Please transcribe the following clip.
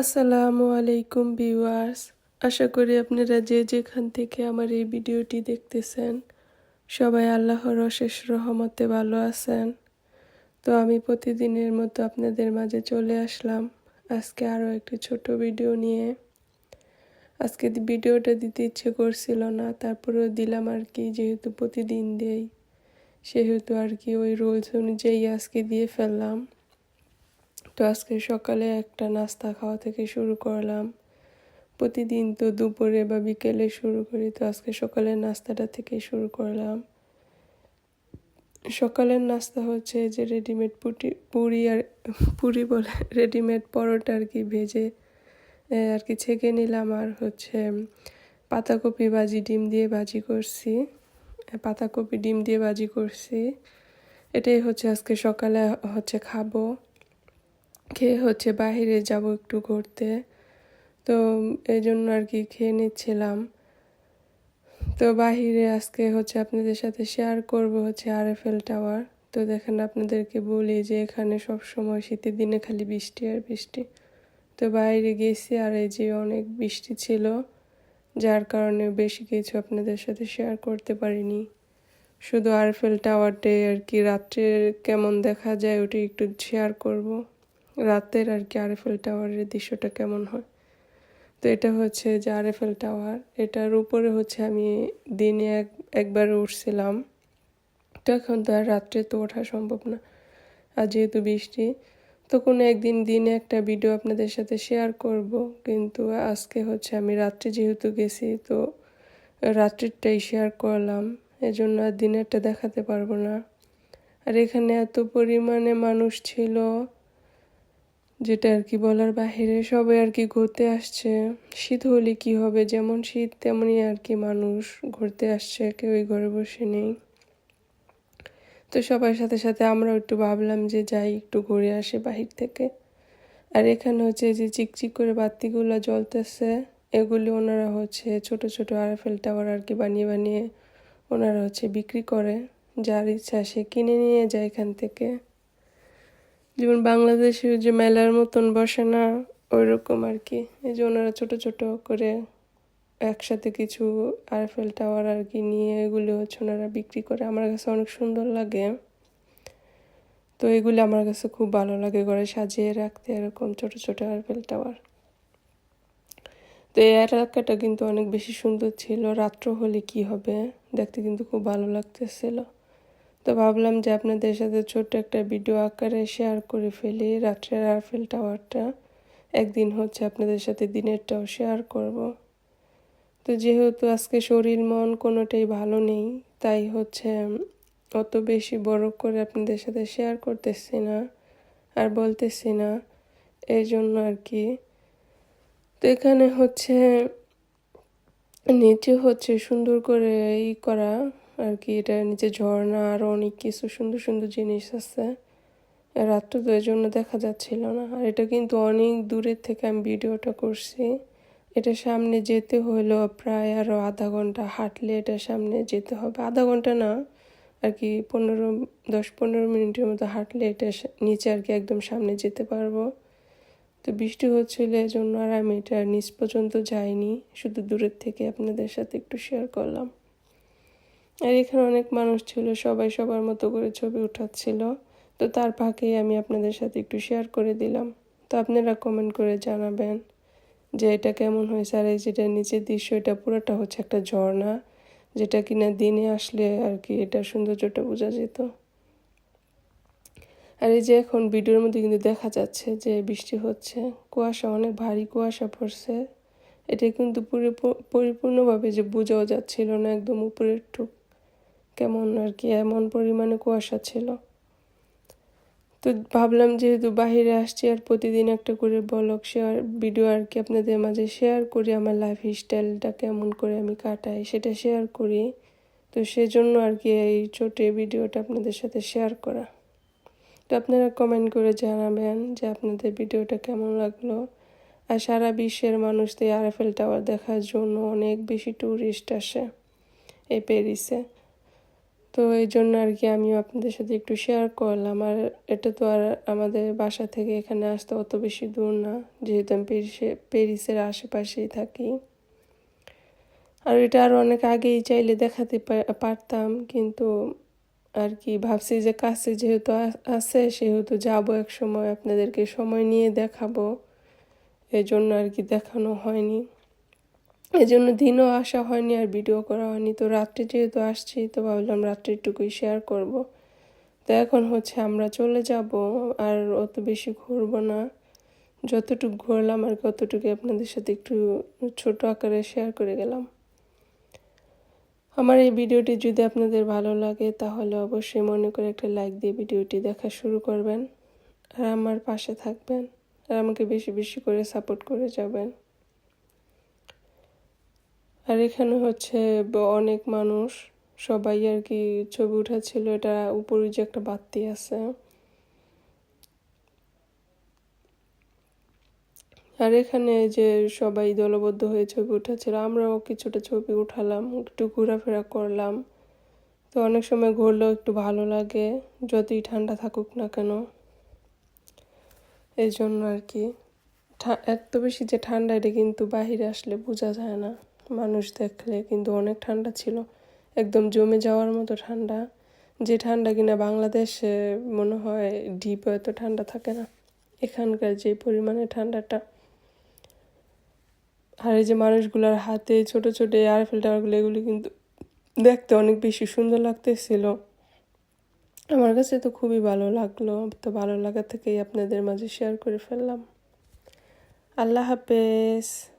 আসসালামু আলাইকুম ভিউয়ার্স। আশা করি আপনারা যে যেখান থেকে আমার এই ভিডিওটি দেখতেছেন, সবাই আল্লাহর অশেষ রহমতে ভালো আছেন। তো আমি প্রতিদিনের মতো আপনাদের মাঝে চলে আসলাম আজকে আরও একটি ছোট ভিডিও নিয়ে। আজকে ভিডিওটা দিতে ইচ্ছে করছিল না, তারপরেও দিলাম আর কি, যেহেতু প্রতিদিন দেই, সেহেতু আর কি ওই রুলস অনুযায়ী আজকে দিয়ে ফেললাম। তো আজকে সকালে একটা নাস্তা খাওয়া থেকে শুরু করলাম। প্রতিদিন তো দুপুরে বা বিকেলে শুরু করি, তো আজকে সকালের নাস্তাটা থেকে শুরু করলাম। সকালের নাস্তা হচ্ছে যে রেডিমেড পুটি, পুরি আর পুরি বলে রেডিমেড পরোটা আর কি ভেজে আর কি ছেঁকে নিলাম। আর হচ্ছে পাতাকপি ভাজি, ডিম দিয়ে ভাজি করছি। পাতাকপি, ডিম দিয়ে ভাজি করছি। এটাই হচ্ছে আজকে সকালে হচ্ছে খাব। খেয়ে হচ্ছে বাহিরে যাব একটু ঘুরতে। তো এই জন্য আর কি খেয়ে নিচ্ছিলাম। তো বাহিরে আজকে হচ্ছে আপনাদের সাথে শেয়ার করব হচ্ছে আর এফ এল টাওয়ার তো দেখেন আপনাদেরকে বলি যে এখানে সব সময় শীতের দিনে খালি বৃষ্টি আর বৃষ্টি। তো বাইরে গেছি আর এই যে অনেক বৃষ্টি ছিল, যার কারণে বেশি কিছু আপনাদের সাথে শেয়ার করতে পারিনি। শুধু আরফেল টাওয়ারটাই আর কি রাত্রে কেমন দেখা যায় ওটি একটু শেয়ার করব। রাতের আর কি আরএফএল টাওয়ারের দৃশ্যটা কেমন হয়? তো এটা হচ্ছে যে আরএফএল টাওয়ার, এটার উপরে হচ্ছে আমি দিনে এক, একবার উঠছিলাম। তো এখন তো আর রাত্রে তো ওঠা সম্ভব না। আর যেহেতু বৃষ্টি, তো কোনো একদিন দিনে একটা ভিডিও আপনাদের সাথে শেয়ার করব। কিন্তু আজকে হচ্ছে আমি রাত্রে যেহেতু গেছি, তো রাত্রিটাই শেয়ার করলাম। এজন্য আর দিনেরটা দেখাতে পারব না। আর এখানে এত পরিমাণে মানুষ ছিল। যেটা আর কি বলার বাহিরে সবাই আর কি ঘুরতে আসছে। শীত হলে কি হবে? যেমন শীত তেমনই আর কি মানুষ ঘুরতে আসছে কেউই ঘরে বসে নেই। তো সবার সাথে সাথে আমরাও একটু ভাবলাম যে যাই, একটু ঘুরে আসে বাহির থেকে। আর এখানে হচ্ছে যে চিকচিক করে বাতিগুলো জ্বলতেছে, এগুলি ওনারা হচ্ছে ছোট ছোট আরএফএল টাওয়ার আর কি বানিয়ে বানিয়ে ওনারা হচ্ছে বিক্রি করে। যার ইচ্ছা সে কিনে নিয়ে যায় এখান থেকে। যেমন বাংলাদেশে যে মেলার মতন বসে না ওই রকম আর কি। এই যে ওনারা ছোটো ছোটো করে একসাথে কিছু আরএফএল টাওয়ার আর কি নিয়ে এগুলো হচ্ছে ওনারা বিক্রি করে। আমার কাছে অনেক সুন্দর লাগে। তো এগুলি আমার কাছে খুব ভালো লাগে ঘরে সাজিয়ে রাখতে, এরকম ছোট ছোট আরএফএল টাওয়ার তো এই এলাকাটা কিন্তু অনেক বেশি সুন্দর ছিল। রাত্র হলে কি হবে, দেখতে কিন্তু খুব ভালো লাগতেছিল। তো ভাবলাম যে আপনাদের সাথে ছোট্ট একটা ভিডিও আকারে শেয়ার করে ফেলি। রাত্রের আরফেল টাওয়ারটা একদিন হচ্ছে আপনাদের সাথে দিনেরটাও শেয়ার করব। তো যেহেতু আজকে শরীর মন কোনোটাই ভালো নেই, তাই হচ্ছে অত বেশি বড় করে আপনাদের সাথে শেয়ার করতেছি না আর বলতেছি না। এই জন্য আর কি। তো এখানে হচ্ছে নিচে হচ্ছে সুন্দর করে ই করা আর কি, এটা নিচে ঝর্ণা, আর অনেক কিছু, সুন্দর সুন্দর জিনিস আছে। রাতটা তো জন্য দেখা যাচ্ছিল না। আর এটা কিন্তু অনেক দূরের থেকে আমি ভিডিওটা করছি। এটা সামনে যেতে হলো প্রায় আরও আধা ঘণ্টা। হাঁটলে এটা সামনে যেতে হবে। আধা ঘণ্টা না, আর কি পনেরো, দশ, পনেরো মিনিটের মতো হাঁটলে এটা নিচে আর কি একদম সামনে যেতে পারব। তো বৃষ্টি হচ্ছিল এই জন্য আর আমি এটা নিচ পর্যন্ত যাইনি। শুধু দূরের থেকে আপনাদের সাথে একটু শেয়ার করলাম। আর এখানে অনেক মানুষ ছিল, সবাই সবার মতো করে ছবি উঠাচ্ছিল। তো তার ফাঁকেই আমি আপনাদের সাথে একটু শেয়ার করে দিলাম। তো আপনারা কমেন্ট করে জানাবেন যে এটা কেমন হয়েছে আর এই যেটা নিচের দৃশ্য, এটা পুরোটা হচ্ছে একটা ঝর্ণা, যেটা কিনা দিনে আসলে আর কি এটা সৌন্দর্যটা বোঝা যেত। আর এই যে এখন ভিডিওর মধ্যে কিন্তু দেখা যাচ্ছে যে বৃষ্টি হচ্ছে, কুয়াশা, অনেক ভারী কুয়াশা পড়ছে। এটা কিন্তু পুরো পরিপূর্ণভাবে যে বোঝাও যাচ্ছিল না, একদম উপরের টুক কেমন আর কি, এমন পরিমাণে কুয়াশা ছিল। তো ভাবলাম যেহেতু বাহিরে আসছি আর প্রতিদিন একটা করে ব্লগ শেয়ার ভিডিও আর কি আপনাদের মাঝে শেয়ার করি, আমার লাইফ স্টাইলটা কেমন করে আমি কাটাই সেটা শেয়ার করি। তো সেজন্য আর কি এই ছোট ভিডিওটা আপনাদের সাথে শেয়ার করা। তো আপনারা কমেন্ট করে জানাবেন যে আপনাদের ভিডিওটা কেমন লাগল। আর সারা বিশ্বের মানুষ তো আরএফএল টাওয়ার দেখার জন্য অনেক বেশি ট্যুরিস্ট আসে এই প্যারিসে তো এই জন্য আর কি আমিও আপনাদের সাথে একটু শেয়ার করলাম। আর এটা তো আর আমাদের বাসা থেকে এখানে আসতে অত বেশি দূর না, যেহেতু আমি প্যারিসে প্যারিসের আশেপাশেই থাকি। আর এটা আরও অনেক আগেই চাইলে দেখাতে পারতাম, কিন্তু আর কি ভাবছি যে কাছে যেহেতু আছে, সেহেতু যাব এক সময় আপনাদেরকে সময় নিয়ে দেখাবো। এই জন্য আর কি দেখানো হয়নি। এই জন্য দিনও আসা হয়নি আর ভিডিও করা হয়নি। তো রাত্রে যেহেতু আসছি, তো ভাবলাম রাত্রিটুকুই শেয়ার করব। তো এখন হচ্ছে আমরা চলে যাব আর অত বেশি ঘুরবো না। যতটুকু ঘুরলাম আর কতটুকু আপনাদের সাথে একটু ছোট আকারে শেয়ার করে গেলাম। আমার এই ভিডিওটি যদি আপনাদের ভালো লাগে, তাহলে অবশ্যই মনে করে একটা লাইক দিয়ে ভিডিওটি দেখা শুরু করবেন। আর আমার পাশে থাকবেন। আর আমাকে বেশি বেশি করে সাপোর্ট করে যাবেন। আর এখানে হচ্ছে অনেক মানুষ। সবাই আর কি ছবি উঠাচ্ছিল। এটা উপরে যে একটা বাতি আছে। আর এখানে যে সবাই দলবদ্ধ হয়ে ছবি উঠাচ্ছিল। আমরাও কিছুটা ছবি উঠালাম, একটু ঘোরাফেরা করলাম। তো অনেক সময় ঘুরলেও একটু ভালো লাগে, যতই ঠান্ডা থাকুক না কেন। এই জন্য আর কি। এত বেশি যে ঠান্ডা এটা কিন্তু বাহিরে আসলে বোঝা যায় না। মানুষ দেখলে কিন্তু অনেক ঠান্ডা ছিল। একদম জমে যাওয়ার মতো ঠান্ডা। যে ঠান্ডা কিনা বাংলাদেশে মনে হয় ডিপ এত ঠান্ডা থাকে না। এখানকার যে পরিমাণে ঠান্ডাটা। আর এই যে মানুষগুলোর হাতে ছোট ছোট এয়ারফেল টাওয়ারগুলো এগুলি কিন্তু দেখতে অনেক বেশি সুন্দর লাগতেছিল। আমার কাছে তো খুবই ভালো লাগল। তো ভালো লাগা থেকেই আপনাদের মাঝে শেয়ার করে ফেললাম। আল্লাহ হাফেজ।